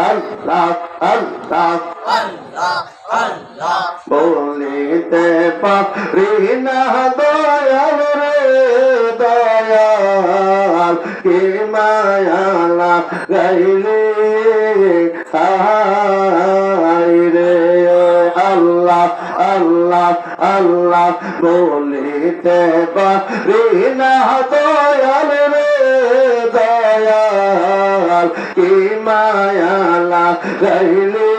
আল্লাহ আল্লাহ বলিতে পারি না দয়াল রে দয়াল কি মায়ালা গাইলে হায় রে আল্লাহ আল্লাহ আল্লাহ বলিতে পারি না দয়াল কি মায়ালা গাইলে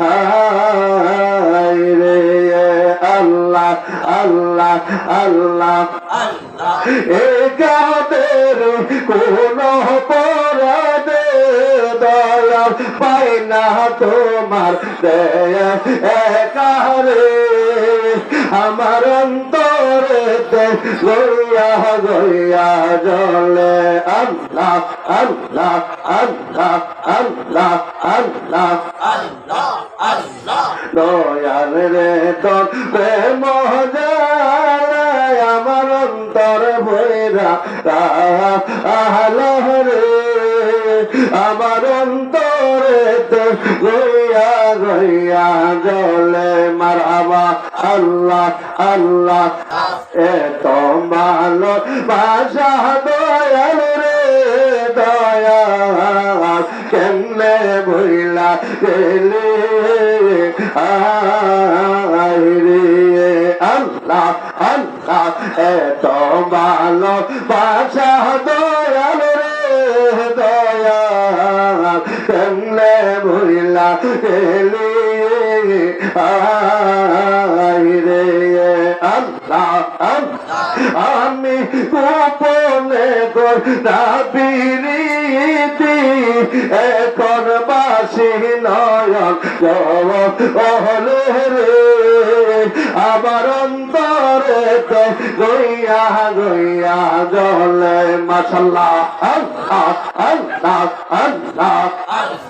হায় রে আল্লাহ আল্লাহ আল্লাহ এ গাদের কোন পরাদে দয়াল পাই না তোমার দেয়া একারে আমার অন্তরে গইয়া গইয়া জলে আল্লাহ আল্লাহ আল্লাহ আল্লাহ আল্লাহ। দয়াল রে তোর প্রেম আমার অন্তর ভৈরা আহল রে আমার অন্তরে তো গইয়া গইয়া জলে মারাবা আল্লাহ আল্লাহ, এ তো মালো বাসা দয়াল রে, দয়াল। কেমনে ভইলা গেলে? রে, আল্লাহ আল্লাহ এত ভালো বাসা দয়াল দয়াল কেমনে ভইলা গেলে আয় রে, আল্লাহ আমি গোপনে কর দাবিরিতি এখন বাসি নয়ন জলে রে আমার অন্তরে তো গইয়া গইয়া জলে মাসাল্লাহ আল্লাহ আল্লাহ আল্লাহ।